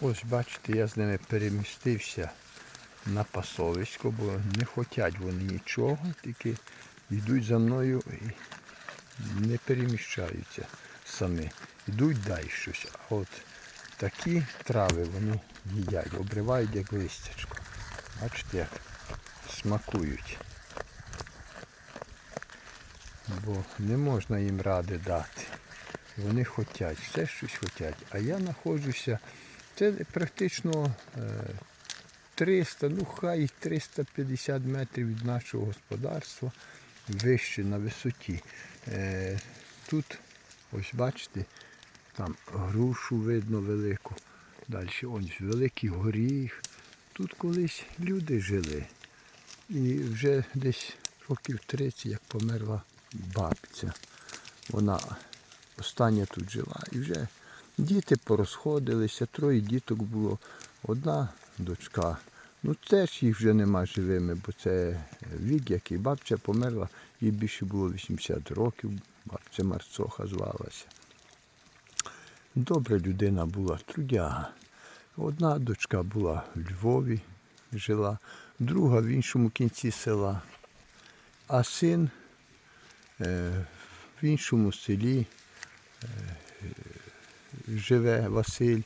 Ось бачите, я з ними перемістився на пасовисько, бо не хочуть вони нічого, тільки йдуть за мною і не переміщаються самі. Йдуть далі щось. А от такі трави вони їдять, обривають як листячко. Бачите, як смакують. Бо не можна їм ради дати. Вони хочуть, все щось хочуть. А я знаходжуся, це практично е, 300, ну хай 350 метрів від нашого господарства, вище на висоті. Е, Тут, ось бачите, там грушу видно велику. Далі ось великий горіх. Тут колись люди жили. І вже десь років 30, як померла бабця. Вона остання тут жила. І вже діти порозходилися, троє діток було. Одна дочка. Ну теж їх вже нема живими, бо це вік, який бабця померла, їй більше було 80 років, бабця Марцоха звалася. Добра людина була, трудяга. Одна дочка була в Львові, жила, друга в іншому кінці села, а син е, в іншому селі е, живе Василь.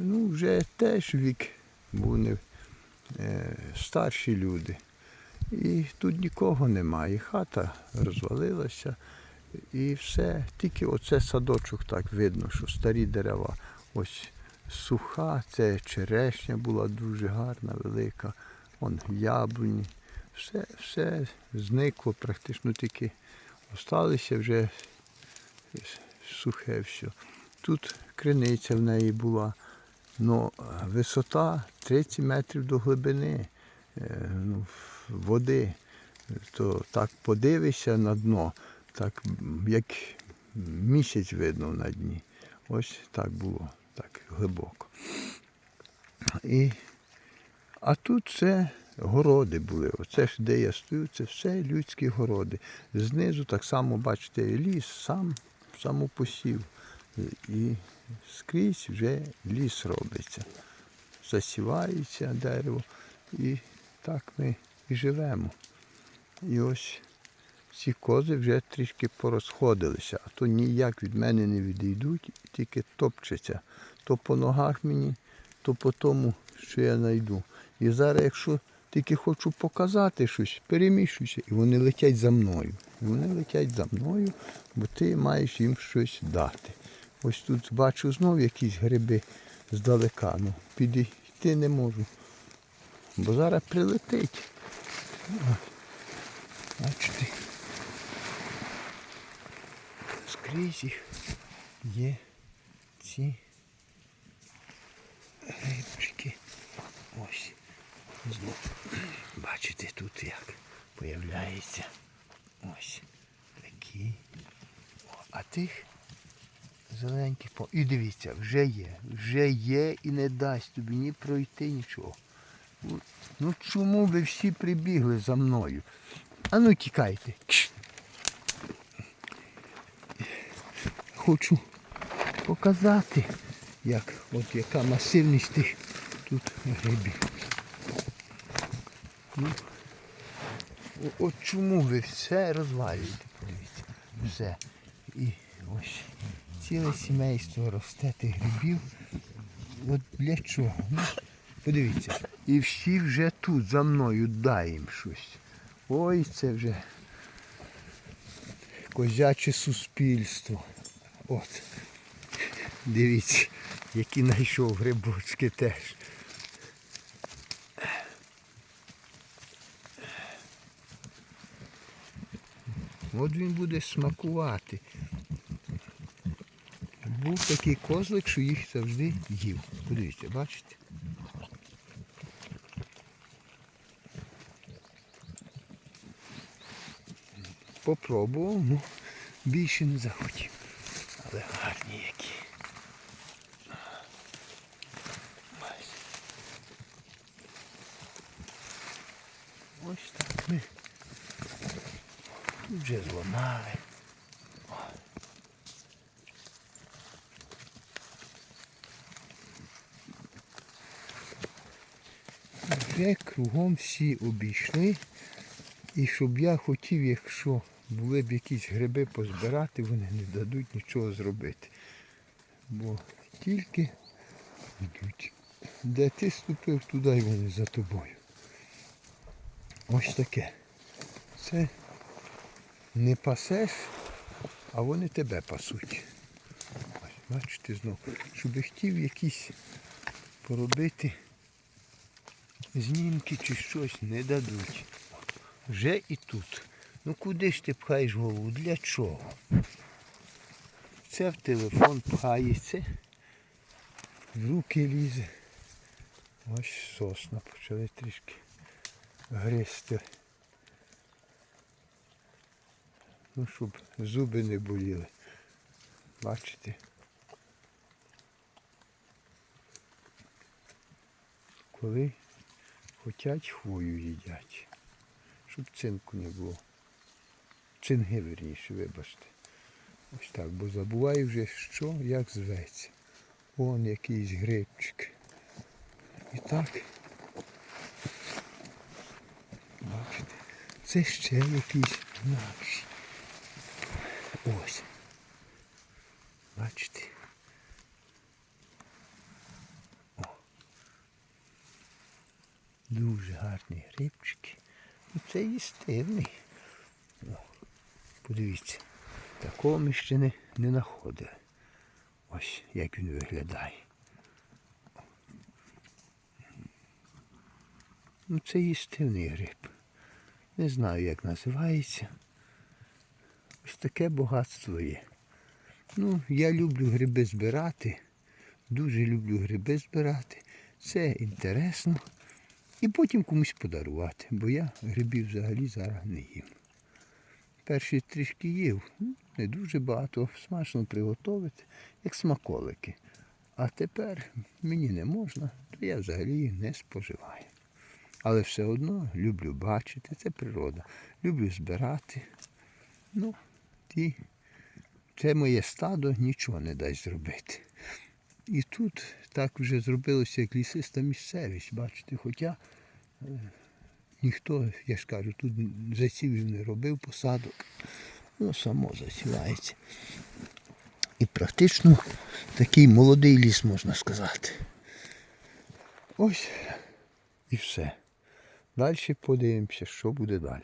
Ну, вже теж вік, бо вони е, старші люди. І тут нікого немає. Хата розвалилася. І все. Тільки оце садочок так видно, що старі дерева. Ось суха, це черешня була дуже гарна, велика. Вон яблуні. Все, все зникло практично тільки осталося вже сухе все. Тут криниця в неї була. Ну, висота 30 метрів до глибини е, ну, води. То так подивишся на дно, так як місяць видно на дні. Ось так було, так глибоко. І, а тут це городи були. Оце ж де я стою, це все людські городи. Знизу так само, бачите, ліс, сам самопосів. І скрізь вже ліс робиться. Засівається дерево. І так ми і живемо. І ось ці кози вже трішки порозходилися, а то ніяк від мене не відійдуть, тільки топчаться. То по ногах мені, то по тому, що я знайду. І зараз, якщо тільки хочу показати щось, переміщуюся, і вони летять за мною. І вони летять за мною, бо ти маєш їм щось дати. Ось тут бачу знов якісь гриби здалека. Ну, підійти не можу. Бо зараз прилетить. Бачите. Скрізь їх є ці грибчики. Ось. Знов. Бачите тут як появляється. Ось такі. О, а тих зеленьких по. І дивіться, вже є. Вже є і не дасть тобі ні пройти нічого. Ну, чому ви всі прибігли за мною? А ну тікайте. Хочу показати, як, от яка масивність тих тут грибів. Ну, от чому ви все розвалюєте, подивіться. Все. І ось ціле сімейство росте тих грибів. От для чого? Ну, подивіться. І всі вже тут за мною дай їм щось. Ой, це вже козяче суспільство. От. Дивіться, які знайшов грибочки теж. От він буде смакувати. Був такий козлик, що їх завжди їв. Подивіться, бачите? Попробував, ну більше не захотів. Але гарні які. Ось. Так ми вже зламали. Вже кругом всі обійшли. І щоб я хотів, якщо були б якісь гриби позбирати, вони не дадуть нічого зробити. Бо тільки йдуть. Де ти ступив, туди й вони за тобою. Ось таке. Це не пасеш, а вони тебе пасуть. Бачите знову. Щоб хотів якісь поробити знімки чи щось не дадуть. Вже і тут. Ну куди ж ти пхаєш голову? Для чого? Це в телефон пхається, в руки лізе. Ось сосна почали трішки гризти. Ну, щоб зуби не боліли. Бачите? Коли хотять хвою їдять, щоб цинку не було. Цинги верніше, вибачте. Ось так, бо забуваю вже що, як зветься. Вон якийсь грибчик. І так. Бачите, це ще якийсь інакший. Ось. Бачите. О. Дуже гарні грибчики. Ну, Це їстивний. Подивіться, такого ми ще не, не знаходили. Ось як він виглядає. Ну, це їстивний гриб. Не знаю, як називається. Ось таке багатство є. Ну, я люблю гриби збирати. Дуже люблю гриби збирати. Це інтересно. І потім комусь подарувати, бо я грибів взагалі зараз не їм. Перші трішки їв, ну, не дуже багато, смачно приготувати, як смаколики. А тепер мені не можна, то я взагалі їх не споживаю. Але все одно люблю бачити, це природа. Люблю збирати. Ну, і це моє стадо нічого не дасть зробити. І тут так вже зробилося як лісиста місцевість, бачите, хоча е, ніхто, я ж кажу, тут засівів не робив посадок, воно само засівається. І практично такий молодий ліс, можна сказати. Ось і все. Далі подивимося, що буде далі.